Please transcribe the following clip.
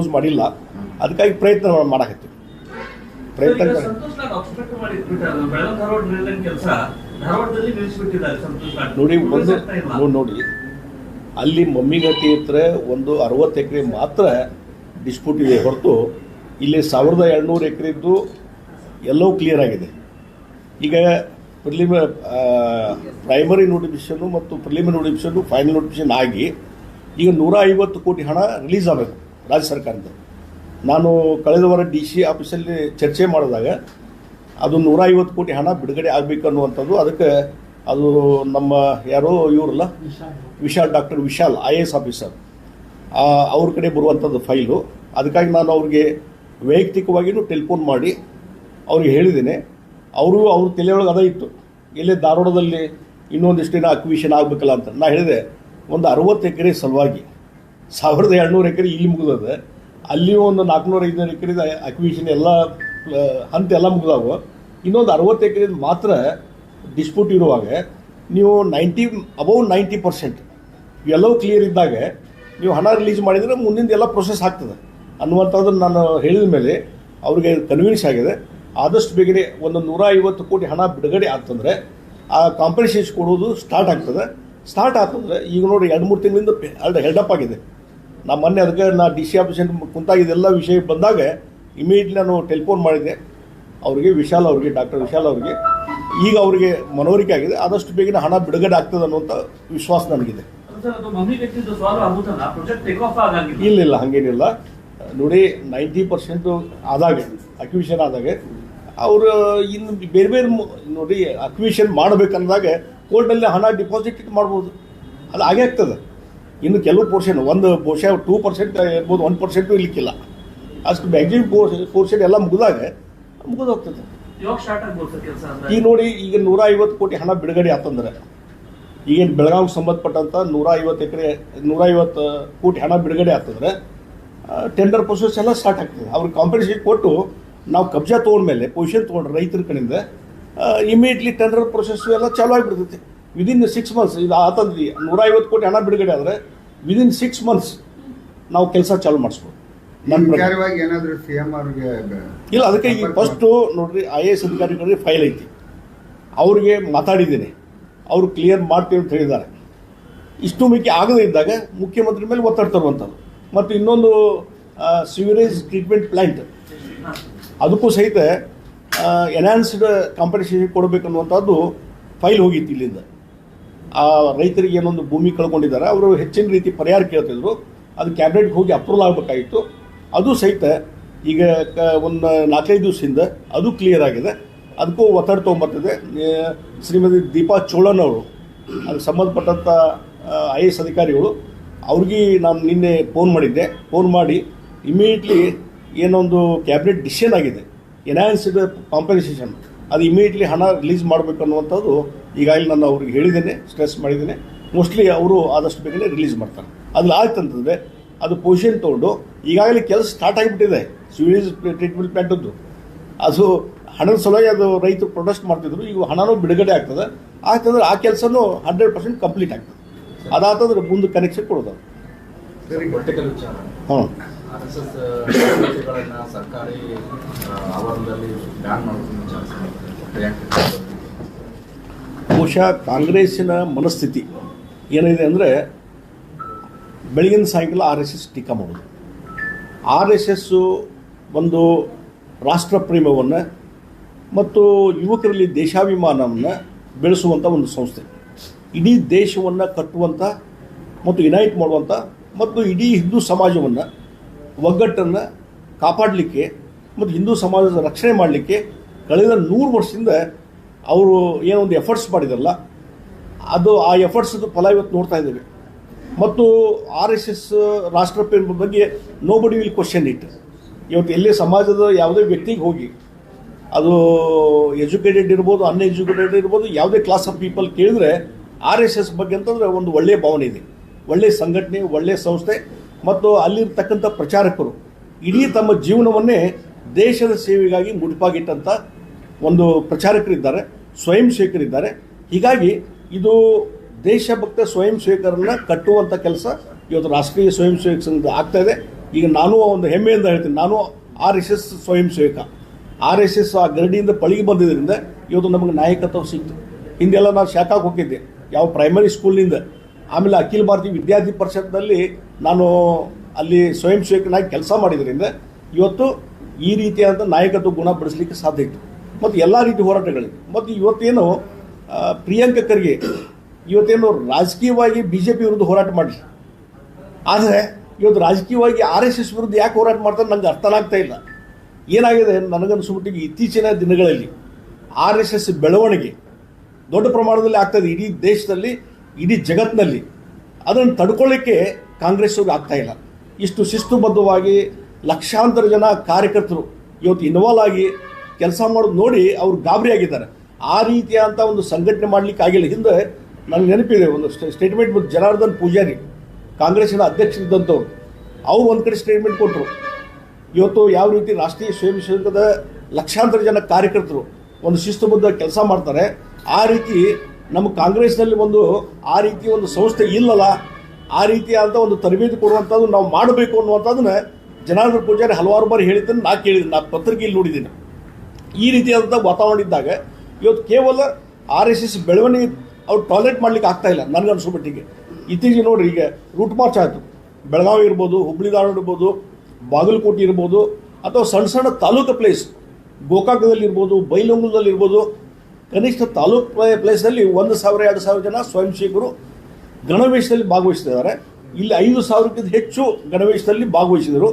Use ಮಾಡಿಲ್ಲ. ಅದಕ್ಕಾಗಿ ಪ್ರಯತ್ನ ಮಾಡಕತ್ತೀವಿ. ಪ್ರಯತ್ನ ನೋಡಿ ಒಂದು ನೋಡಿ ನೋಡಿ. ಅಲ್ಲಿ ಮಮ್ಮಿಗತಿ ಇದ್ರೆ ಒಂದು ಅರವತ್ತು ಎಕರೆ ಮಾತ್ರ ಡಿಸ್ಪ್ಯೂಟ್ ಇದೆ ಹೊರತು ಇಲ್ಲಿ ಸಾವಿರದ ಎರಡುನೂರು ಎಕರೆದ್ದು ಎಲ್ಲವೂ ಕ್ಲಿಯರ್ ಆಗಿದೆ. ಈಗ ಪ್ರಿಲಿಮ ಪ್ರೈಮರಿ ನೋಟಿಫಿಕೇಷನ್ನು ಮತ್ತು ಪ್ರಿಲಿಮಿನರಿ ನೋಟಿಫಿಕೇಷನ್ನು ಫೈನಲ್ ನೋಟಿಫಿಕೇಷನ್ ಆಗಿ ಈಗ ನೂರ ಐವತ್ತು ಕೋಟಿ ಹಣ ರಿಲೀಸ್ ಆಗಬೇಕು. ರಾಜ್ಯ ಸರ್ಕಾರದ ನಾನು ಕಳೆದ ವಾರ ಡಿ ಸಿ ಆಫೀಸಲ್ಲಿ ಚರ್ಚೆ ಮಾಡಿದಾಗ ಅದು ನೂರ ಐವತ್ತು ಕೋಟಿ ಹಣ ಬಿಡುಗಡೆ ಆಗಬೇಕು ಅನ್ನುವಂಥದ್ದು, ಅದಕ್ಕೆ ಅದು ನಮ್ಮ ಯಾರೋ ಇವರಲ್ಲ, Vishal doctor Vishal, I A S officer ಅವ್ರ ಕಡೆ ಬರುವಂಥದ್ದು ಫೈಲು. ಅದಕ್ಕಾಗಿ ನಾನು ಅವ್ರಿಗೆ ವೈಯಕ್ತಿಕವಾಗಿಯೂ ಟೆಲಿಫೋನ್ ಮಾಡಿ ಅವ್ರಿಗೆ ಹೇಳಿದ್ದೀನಿ. ಅವರು, ಅವ್ರ ತಲೆಯೊಳಗೆ ಅದ ಇತ್ತು. ಇಲ್ಲೇ ಧಾರವಾಡದಲ್ಲಿ ಇನ್ನೊಂದಿಷ್ಟು ದಿನ ಅಕ್ವಿಷನ್ ಆಗಬೇಕಲ್ಲ ಅಂತ. ನಾನು ಹೇಳಿದೆ, ಒಂದು ಅರವತ್ತು ಎಕರೆ ಸಲುವಾಗಿ ಸಾವಿರದ ಎರಡುನೂರು ಎಕರೆ ಇಲ್ಲಿ ಮುಗಿದದ. ಅಲ್ಲಿ ಒಂದು ನಾಲ್ಕುನೂರು ಐದುನೂರು ಎಕರೆ ಅಕ್ವಿಷನ್ ಎಲ್ಲ ಹಂತ ಎಲ್ಲ ಮುಗಿದಾವು. ಇನ್ನೊಂದು ಅರವತ್ತು ಎಕರೆ ಮಾತ್ರ ಡಿಸ್ಪ್ಯೂಟ್ ಇರುವಾಗ ನೀವು ನೈಂಟಿ ಅಬೌವ್ ನೈಂಟಿ ಪರ್ಸೆಂಟ್ ಎಲ್ಲವೂ ಕ್ಲಿಯರ್ ಇದ್ದಾಗ ನೀವು ಹಣ ರಿಲೀಸ್ ಮಾಡಿದರೆ ಮುಂದಿನ ಎಲ್ಲ ಪ್ರೊಸೆಸ್ ಆಗ್ತದೆ. ಅನ್ನುವಂಥದ್ದನ್ನು ನಾನು ಹೇಳಿದ ಮೇಲೆ ಅವ್ರಿಗೆ ಕನ್ವಿನ್ಸ್ ಆಗಿದೆ. ಆದಷ್ಟು ಬೇಗನೆ ಒಂದು ನೂರ ಐವತ್ತು ಕೋಟಿ ಹಣ ಬಿಡುಗಡೆ ಆಗ್ತಂದ್ರೆ ಆ ಕಾಂಪನ್ಸೇಷನ್ ಕೊಡೋದು ಸ್ಟಾರ್ಟ್ ಆಗ್ತದೆ. ಸ್ಟಾರ್ಟ್ ಆಗ್ತಂದ್ರೆ ಈಗ ನೋಡಿ ಎರಡು, ಮೂರು ತಿಂಗಳಿಂದ ಹೆಲ್ಡಪ್ ಆಗಿದೆ. ನಾ ಮೊನ್ನೆ ಅದಕ್ಕೆ ನಾ ಡಿ ಸಿ ಆಫೀಸನ್ ಕುಂತಾಗ ಇದೆಲ್ಲ ವಿಷಯ ಬಂದಾಗ ಇಮಿಡಿಯೇಟ್ಲಿ ನಾನು ಟೆಲಿಫೋನ್ ಮಾಡಿದ್ದೆ ಅವರಿಗೆ ವಿಶಾಲ್ ಅವರಿಗೆ ಡಾಕ್ಟರ್ ವಿಶಾಲ್ ಅವರಿಗೆ. ಈಗ ಅವರಿಗೆ ಮನವರಿಕೆ ಆಗಿದೆ. ಆದಷ್ಟು ಬೇಗನೆ ಹಣ ಬಿಡುಗಡೆ ಆಗ್ತದೆ ಅನ್ನುವಂಥ ವಿಶ್ವಾಸ ನನಗಿದೆ. ಇಲ್ಲ ಇಲ್ಲ ಹಾಗೇನಿಲ್ಲ. ನೋಡಿ ನೈಂಟಿ ಪರ್ಸೆಂಟು ಆದಾಗ ಅಕ್ವಿಷನ್ ಆದಾಗ ಅವರು ಇನ್ನು ಬೇರೆ ಬೇರೆ ನೋಡಿ ಅಕ್ವಿಷನ್ ಮಾಡಬೇಕಂದಾಗ ಕೋರ್ಟ್ನಲ್ಲಿ ಹಣ ಡಿಪಾಸಿಟ್ ಮಾಡ್ಬೋದು. ಅದು ಆಗೇ ಆಗ್ತದೆ. ಇನ್ನು ಕೆಲವು ಪೋರ್ಷನ್ ಒಂದು ಬಹುಶಃ ಟೂ ಪರ್ಸೆಂಟ್ ಇರ್ಬೋದು ಒನ್ ಪರ್ಸೆಂಟು ಇಲ್ಲಿಕ್ಕಿಲ್ಲ ಅಷ್ಟು ಮ್ಯಾಕ್ಸಿಮಮ್ ಪೋರ್ಷನ್ ಎಲ್ಲ ಮುಗಿದಾಗ ಮುಗಿದು ಹೋಗ್ತದೆ ಇವಾಗ ಸ್ಟಾರ್ಟ್ ಆಗ್ಬೋದು ಕೆಲಸ ಅಂದ್ರೆ? ಈಗ ನೋಡಿ ಈಗ ನೂರ ಐವತ್ತು ಕೋಟಿ ಹಣ ಬಿಡುಗಡೆ ಆತಂದ್ರೆ ಈಗೇನು ಬೆಳಗಾವಿಗೆ ಸಂಬಂಧಪಟ್ಟಂಥ ನೂರ ಐವತ್ತು ಎಕರೆ ನೂರ ಐವತ್ತು ಕೋಟಿ ಹಣ ಬಿಡುಗಡೆ ಆಗ್ತಂದ್ರೆ ಟೆಂಡರ್ ಪ್ರೊಸೆಸ್ ಎಲ್ಲ ಸ್ಟಾರ್ಟ್ ಆಗ್ತದೆ. ಅವ್ರಿಗೆ ಕಾಂಪಿಟೇಷನ್ ಕೊಟ್ಟು ನಾವು ಕಬ್ಜಾ ತೊಗೊಂಡ್ಮೇಲೆ ಪೊಸಿಷನ್ ತೊಗೊಂಡ್ರೆ ರೈತರ ಕಡೆಯಿಂದ ಇಮಿಡಿಯೇಟ್ಲಿ ಟೆಂಡರ್ ಪ್ರೊಸೆಸ್ ಎಲ್ಲ ಚಾಲೂ ಆಗಿಬಿಡ್ತೈತೆ. ವಿದಿನ್ ಸಿಕ್ಸ್ ಮಂತ್ಸ್ ಇದು ಆತಂದ್ರಿ ನೂರ ಐವತ್ತು ಕೋಟಿ ಹಣ ಬಿಡುಗಡೆ ಆದರೆ ವಿದಿನ್ ಸಿಕ್ಸ್ ಮಂತ್ಸ್ ನಾವು ಕೆಲಸ ಚಾಲು ಮಾಡಿಸ್ಬೋದು. ಇಲ್ಲ ಅದಕ್ಕೆ ಈ ಫಸ್ಟು ನೋಡ್ರಿ ಐ ಎ ಎಸ್ ಅಧಿಕಾರಿಗಳಿಗೆ ಫೈಲ್ ಐತಿ. ಅವ್ರಿಗೆ ಮಾತಾಡಿದ್ದೀನಿ. ಅವರು ಕ್ಲಿಯರ್ ಮಾಡ್ತೀವಿ ಅಂತ ಹೇಳಿದ್ದಾರೆ. ಇಷ್ಟು ಮಿಕ್ಕಿ ಆಗದೇ ಇದ್ದಾಗ ಮುಖ್ಯಮಂತ್ರಿ ಮೇಲೆ ಒತ್ತಡ ತರುವಂಥದ್ದು. ಮತ್ತು ಇನ್ನೊಂದು ಸಿವರೇಜ್ ಟ್ರೀಟ್ಮೆಂಟ್ ಪ್ಲ್ಯಾಂಟ್. ಅದಕ್ಕೂ ಸಹಿತ ಎನ್ಹಾನ್ಸ್ಡ್ ಕಾಂಪನ್ಸೇಷನ್ ಕೊಡಬೇಕನ್ನುವಂಥದ್ದು ಫೈಲ್ ಹೋಗಿತ್ತು ಇಲ್ಲಿಂದ. ಆ ರೈತರಿಗೆ ಏನೊಂದು ಭೂಮಿ ಕಳ್ಕೊಂಡಿದ್ದಾರೆ, ಅವರು ಹೆಚ್ಚಿನ ರೀತಿ ಪರಿಹಾರ ಕೇಳ್ತಿದ್ರು. ಅದು ಕ್ಯಾಬಿನೆಟ್ಗೆ ಹೋಗಿ ಅಪ್ರೂವಲ್ ಆಗಬೇಕಾಗಿತ್ತು. ಅದು ಸಹಿತ ಈಗ ಒಂದು ನಾಲ್ಕೈದು ದಿವಸದಿಂದ ಅದು ಕ್ಲಿಯರ್ ಆಗಿದೆ. ಅದಕ್ಕೂ ಒತ್ತಡ ತೊಗೊಂಬರ್ತದೆ. ಶ್ರೀಮತಿ ದೀಪಾ ಚೋಳನ್ ಅವರು, ಅದಕ್ಕೆ ಸಂಬಂಧಪಟ್ಟಂಥ ಐ ಎಸ್ ಅಧಿಕಾರಿಗಳು, ಅವ್ರಿಗೆ ನಾನು ನಿನ್ನೆ ಫೋನ್ ಮಾಡಿದ್ದೆ. ಫೋನ್ ಮಾಡಿ ಇಮಿಡಿಯೇಟ್ಲಿ ಏನೊಂದು ಕ್ಯಾಬಿನೆಟ್ ಡಿಸಿಷನ್ ಆಗಿದೆ. Enhanced compensation. ಅದು ಇಮಿಡಿಯೇಟ್ಲಿ ಹಣ ರಿಲೀಸ್ ಮಾಡಬೇಕು ಅನ್ನುವಂಥದ್ದು ಈಗಾಗಲೇ ನಾನು ಅವ್ರಿಗೆ ಹೇಳಿದ್ದೇನೆ ಸ್ಟ್ರೆಸ್ ಮಾಡಿದ್ದೇನೆ. ಮೋಸ್ಟ್ಲಿ ಅವರು ಆದಷ್ಟು ಬೇಗನೆ ರಿಲೀಸ್ ಮಾಡ್ತಾರೆ. ಅದು ಆಯ್ತಂತಂದರೆ ಅದು ಪೊಸಿಷನ್ ತೊಗೊಂಡು ಈಗಾಗಲೇ ಕೆಲಸ ಸ್ಟಾರ್ಟ್ ಆಗಿಬಿಟ್ಟಿದೆ. ಸಿವಿಲೀಸ್ ಟ್ರೀಟ್ಮೆಂಟ್ ಪ್ಲಾಂಟದ್ದು ಅದು ಹಣದ ಸಲುವಾಗಿ ಅದು ರೈತರು ಪ್ರೊಟೆಸ್ಟ್ ಮಾಡ್ತಿದ್ರು. ಈಗ ಹಣನೂ ಬಿಡುಗಡೆ ಆಗ್ತದೆ. ಆಗ್ತಂದ್ರೆ ಆ ಕೆಲಸನೂ ಹಂಡ್ರೆಡ್ ಪರ್ಸೆಂಟ್ ಕಂಪ್ಲೀಟ್ ಆಗ್ತದೆ. ಅದಾತಂದ್ರೆ ಮುಂದೆ ಕನೆಕ್ಷನ್ ಕೊಡೋದು ಹ್ಞೂ ಸರ್ಕಾರಿ ಆವರಣದಲ್ಲಿ ಬ್ಯಾನ್ ಮಾಡೋದನ್ನು. ಬಹುಶಃ ಕಾಂಗ್ರೆಸ್ಸಿನ ಮನಸ್ಥಿತಿ ಏನಿದೆ ಅಂದರೆ ಬೆಳಗಿನ ಸಾಯಂಕಾಲ ಆರ್ ಎಸ್ ಎಸ್ ಟೀಕಾ ಮಾಡೋದು. ಆರ್ ಎಸ್ ಎಸ್ಸು ಒಂದು ರಾಷ್ಟ್ರ ಪ್ರೇಮವನ್ನು ಮತ್ತು ಯುವಕರಲ್ಲಿ ದೇಶಾಭಿಮಾನವನ್ನು ಬೆಳೆಸುವಂಥ ಒಂದು ಸಂಸ್ಥೆ. ಇಡೀ ದೇಶವನ್ನು ಕಟ್ಟುವಂಥ ಮತ್ತು ಯುನೈಟ್ ಮಾಡುವಂಥ ಮತ್ತು ಇಡೀ ಹಿಂದೂ ಸಮಾಜವನ್ನು ಒಗ್ಗಟ್ಟನ್ನು ಕಾಪಾಡಲಿಕ್ಕೆ ಮತ್ತು ಹಿಂದೂ ಸಮಾಜದ ರಕ್ಷಣೆ ಮಾಡಲಿಕ್ಕೆ ಕಳೆದ ನೂರು ವರ್ಷದಿಂದ ಅವರು ಏನೊಂದು ಎಫರ್ಟ್ಸ್ ಮಾಡಿದಾರಲ್ಲ, ಅದು ಆ ಎಫರ್ಟ್ಸ್ದು ಫಲ ಇವತ್ತು ನೋಡ್ತಾ ಇದ್ದೇವೆ. ಮತ್ತು ಆರ್ ಎಸ್ ಎಸ್ ರಾಷ್ಟ್ರ ಪ್ರೇಮ ಬಗ್ಗೆ ನೋ ಬಡಿ ವಿಲ್ ಕ್ವಶನ್ ಇಟ್ ಇವತ್ತು ಎಲ್ಲೇ ಸಮಾಜದ ಯಾವುದೇ ವ್ಯಕ್ತಿಗೆ ಹೋಗಿ, ಅದು ಎಜುಕೇಟೆಡ್ ಇರ್ಬೋದು ಅನ್ಎಜುಕೇಟೆಡ್ ಇರ್ಬೋದು, ಯಾವುದೇ ಕ್ಲಾಸ್ ಆಫ್ ಪೀಪಲ್ ಕೇಳಿದ್ರೆ ಆರ್ ಎಸ್ ಎಸ್ ಬಗ್ಗೆ ಅಂತಂದರೆ ಒಂದು ಒಳ್ಳೆಯ ಭಾವನೆ ಇದೆ. ಒಳ್ಳೆಯ ಸಂಘಟನೆ ಒಳ್ಳೆಯ ಸಂಸ್ಥೆ ಮತ್ತು ಅಲ್ಲಿರ್ತಕ್ಕಂಥ ಪ್ರಚಾರಕರು ಇಡೀ ತಮ್ಮ ಜೀವನವನ್ನೇ ದೇಶದ ಸೇವೆಗಾಗಿ ಮುಡಿಪಾಗಿಟ್ಟಂಥ ಒಂದು ಪ್ರಚಾರಕರಿದ್ದಾರೆ ಸ್ವಯಂ ಸೇವಕರಿದ್ದಾರೆ ಹೀಗಾಗಿ ಇದು ದೇಶಭಕ್ತ ಸ್ವಯಂ ಸೇವಕರನ್ನು ಕಟ್ಟುವಂಥ ಕೆಲಸ ಇವತ್ತು ರಾಷ್ಟ್ರೀಯ ಸ್ವಯಂ ಸೇವಕ ಸಂಘ ಆಗ್ತಾ ಇದೆ. ಈಗ ನಾನು ಒಂದು ಹೆಮ್ಮೆಯಿಂದ ಹೇಳ್ತೀನಿ, ನಾನು ಆರ್ ಎಸ್ ಎಸ್ ಸ್ವಯಂ ಸೇವಕ ಆರ್ ಎಸ್ ಎಸ್ ಆ ಗರಡಿಯಿಂದ ಪಳಗಿ ಬಂದಿದ್ದರಿಂದ ಇವತ್ತು ನಮಗೆ ನಾಯಕತ್ವ ಸಿಕ್ತು. ಹಿಂದೆಲ್ಲ ನಾನು ಶಾಖಾಗೆ ಹೋಗಿದ್ದೆ, ಯಾವ ಪ್ರೈಮರಿ ಸ್ಕೂಲ್ನಿಂದ ಆಮೇಲೆ ಅಖಿಲ ಭಾರತೀಯ ವಿದ್ಯಾರ್ಥಿ ಪರಿಷತ್ನಲ್ಲಿ ನಾನು ಅಲ್ಲಿ ಸ್ವಯಂ ಸೇವಕನಾಗಿ ಕೆಲಸ ಮಾಡಿದ್ರಿಂದ ಇವತ್ತು ಈ ರೀತಿಯಾದಂಥ ನಾಯಕತ್ವ ಗುಣ ಬೆಳೆಸಲಿಕ್ಕೆ ಸಾಧ್ಯ ಇತ್ತು. ಮತ್ತು ಎಲ್ಲ ರೀತಿ ಹೋರಾಟಗಳಿವೆ. ಮತ್ತು ಇವತ್ತೇನು ಪ್ರಿಯಾಂಕ ಖರ್ಗೆ ಇವತ್ತೇನು ರಾಜಕೀಯವಾಗಿ ಬಿ ಜೆ ಪಿ ವಿರುದ್ಧ ಹೋರಾಟ ಮಾಡಿಸಿ ಆದರೆ ಇವತ್ತು ರಾಜಕೀಯವಾಗಿ ಆರ್ ಎಸ್ ಎಸ್ ವಿರುದ್ಧ ಯಾಕೆ ಹೋರಾಟ ಮಾಡ್ತಾರೆ ನನಗೆ ಅರ್ಥನಾಗ್ತಾ ಇಲ್ಲ. ಏನಾಗಿದೆ ನನಗನ್ಸ್ಬಿಟ್ಟಿಗೆ ಇತ್ತೀಚಿನ ದಿನಗಳಲ್ಲಿ ಆರ್ ಎಸ್ ಎಸ್ ಬೆಳವಣಿಗೆ ದೊಡ್ಡ ಪ್ರಮಾಣದಲ್ಲಿ ಆಗ್ತದೆ ಇಡೀ ದೇಶದಲ್ಲಿ ಇಡೀ ಜಗತ್ತಿನಲ್ಲಿ ಅದನ್ನು ತಡ್ಕೊಳ್ಳಿಕ್ಕೆ ಕಾಂಗ್ರೆಸ್ ಆಗ್ತಾ ಇಲ್ಲ. ಇಷ್ಟು ಶಿಸ್ತುಬದ್ಧವಾಗಿ ಲಕ್ಷಾಂತರ ಜನ ಕಾರ್ಯಕರ್ತರು ಇವತ್ತು ಇನ್ವಾಲ್ವ್ ಆಗಿ ಕೆಲಸ ಮಾಡೋದು ನೋಡಿ ಅವ್ರು ಗಾಬರಿ ಆಗಿದ್ದಾರೆ. ಆ ರೀತಿಯಾದಂಥ ಒಂದು ಸಂಘಟನೆ ಮಾಡಲಿಕ್ಕೆ ಆಗಿಲ್ಲ. ಹಿಂದೆ ನನಗೆ ನೆನಪಿದೆ, ಒಂದು ಸ್ಟೇಟ್ಮೆಂಟ್ ಬಂದು ಜನಾರ್ದನ್ ಪೂಜಾರಿ, ಕಾಂಗ್ರೆಸ್ಸಿನ ಅಧ್ಯಕ್ಷರಿದ್ದಂಥವ್ರು. ಅವ್ರು ಒಂದು ಕಡೆ ಸ್ಟೇಟ್ಮೆಂಟ್ ಕೊಟ್ಟರು ಇವತ್ತು ಯಾವ ರೀತಿ ರಾಷ್ಟ್ರೀಯ ಸ್ವಯಂ ಸೇವಕದ ಲಕ್ಷಾಂತರ ಜನ ಕಾರ್ಯಕರ್ತರು ಒಂದು ಶಿಸ್ತುಬದ್ಧ ಕೆಲಸ ಮಾಡ್ತಾರೆ, ಆ ರೀತಿ ನಮ್ಮ ಕಾಂಗ್ರೆಸ್ನಲ್ಲಿ ಒಂದು ಆ ರೀತಿ ಒಂದು ಸಂಸ್ಥೆ ಇಲ್ಲಲ್ಲ, ಆ ರೀತಿಯಾದಂಥ ಒಂದು ತರಬೇತಿ ಕೊಡುವಂಥದ್ದು ನಾವು ಮಾಡಬೇಕು ಅನ್ನುವಂಥದ್ದನ್ನ ಜನಾರ್ದನ್ ಪೂಜಾರಿ ಹಲವಾರು ಬಾರಿ ಹೇಳಿದ್ದನ್ನು ನಾ ಕೇಳಿದ್ದೀನಿ, ನಾ ಪತ್ರಿಕೆಯಲ್ಲಿ ನೋಡಿದ್ದೀನಿ. ಈ ರೀತಿಯಾದಂಥ ವಾತಾವರಣ ಇದ್ದಾಗ ಇವತ್ತು ಕೇವಲ ಆರ್ ಎಸ್ ಎಸ್ ಬೆಳವಣಿಗೆ ಅವ್ರು ಟಾಯ್ಲೆಟ್ ಮಾಡ್ಲಿಕ್ಕೆ ಆಗ್ತಾ ಇಲ್ಲ ನನಗೆ ಅನಿಸೋ ಮಟ್ಟಿಗೆ. ಇತ್ತೀಚೆಗೆ ನೋಡ್ರಿ, ಈಗ ರೂಟ್ ಮಾರ್ಚ್ ಆಯಿತು. ಬೆಳಗಾವಿ ಇರ್ಬೋದು, ಹುಬ್ಳಿ ಧಾರವಾಡ ಇರ್ಬೋದು, ಬಾಗಲಕೋಟೆ ಇರ್ಬೋದು, ಅಥವಾ ಸಣ್ಣ ಸಣ್ಣ ತಾಲೂಕು ಪ್ಲೇಸ್ ಗೋಕಾಕದಲ್ಲಿ ಇರ್ಬೋದು ಇರ್ಬೋದು ಕನಿಷ್ಠ ತಾಲೂಕು ಪ್ಲೇಸಲ್ಲಿ ಒಂದು ಸಾವಿರ, ಎರಡು ಸಾವಿರ ಜನ ಸ್ವಯಂ ಸೇವಕರು ಗಣವೇಶದಲ್ಲಿ ಭಾಗವಹಿಸ್ತಿದ್ದಾರೆ. ಇಲ್ಲಿ ಐದು ಸಾವಿರಕ್ಕಿಂತ ಹೆಚ್ಚು ಗಣವೇಶದಲ್ಲಿ ಭಾಗವಹಿಸಿದರು.